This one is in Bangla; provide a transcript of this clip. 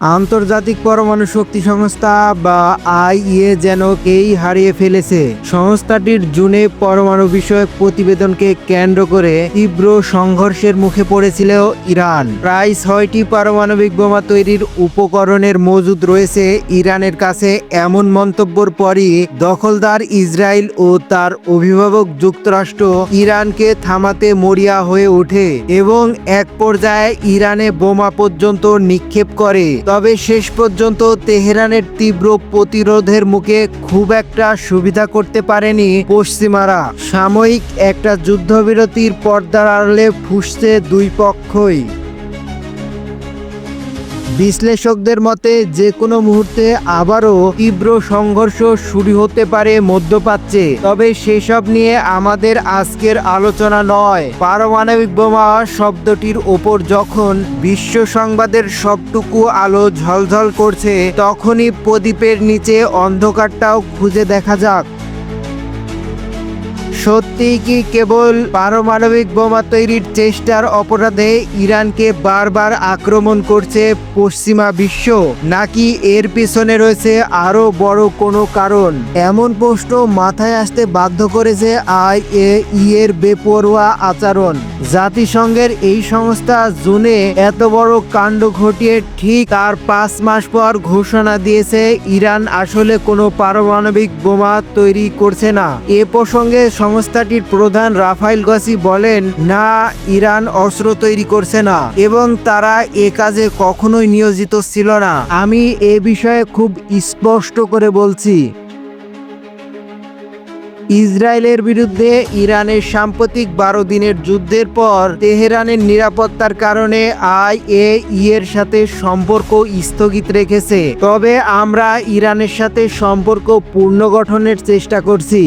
আন্তর্জাতিক পরমাণু শক্তি সংস্থা বা আইইএ যেন কেই হারিয়ে ফেলেছে। সংস্থাটির জুনে পরমাণু বিষয়ক প্রতিবেদনকে কেন্দ্র করে তীব্র সংঘর্ষের মুখে পড়েছিল ইরান। প্রায় ছয়টি পারমাণবিক বোমা তৈরির উপকরণের মজুদ রয়েছে ইরানের কাছে এমন মন্তব্যর পরই দখলদার ইসরায়েল ও তার অভিভাবক যুক্তরাষ্ট্র ইরানকে থামাতে মরিয়া হয়ে ওঠে এবং এক পর্যায়ে ইরানে বোমা পর্যন্ত নিক্ষেপ করে। তবে শেষ পর্যন্ত তেহরানের তীব্র প্রতিরোধের মুখে খুব একটা সুবিধা করতে পারেনি পশ্চিমারা। সাময়িক একটা যুদ্ধবিরতির পর্দার আড়ালে ফুসছে দুই পক্ষই। বিশ্লেষকদের মতে যে কোনো মুহূর্তে আবারও তীব্র সংঘর্ষ শুরু হতে পারে মধ্যপ্রাচ্যে। তবে সেসব নিয়ে আমাদের আজকের আলোচনা নয়। পারমাণবিক বোমা শব্দটির ওপর যখন বিশ্ব সংবাদের সবটুকু আলো ঝলঝল করছে, তখনই প্রদীপের নিচে অন্ধকারটাও খুঁজে দেখা যাক। সত্যিই কি কেবল পারমাণবিক বোমা তৈরির চেষ্টার অপরাধে ইরানকে বারবার আক্রমণ করছে পশ্চিমা বিশ্ব, নাকি এর পিছনে রয়েছে আরও বড় কোনো কারণ? এমন প্রশ্ন মাথায় আসতে বাধ্য করেছে আই এ ই এর বেপরোয়া আচরণ। জাতিসংঘের এই সংস্থা জুনে এত বড় কাণ্ড ঘটিয়ে ঠিক তার পাঁচ মাস পর ঘোষণা দিয়েছে, ইরান আসলে কোনো পারমাণবিক বোমা তৈরি করছে না। এ প্রসঙ্গে সংস্থাটির প্রধান রাফাইল গসি বলেন, না, ইরান অস্ত্র তৈরি করছে না এবং তারা এ কাজে কখনোই নিয়োজিত ছিল না। আমি এ বিষয়ে খুব স্পষ্ট করে বলছি। ইসরায়েলের বিরুদ্ধে ইরানের সাম্প্রতিক বারো দিনের যুদ্ধের পর তেহরানের নিরাপত্তার কারণে আই এ এর সাথে সম্পর্ক স্থগিত রেখেছে। তবে আমরা ইরানের সাথে সম্পর্ক পুনর্গঠনের চেষ্টা করছি।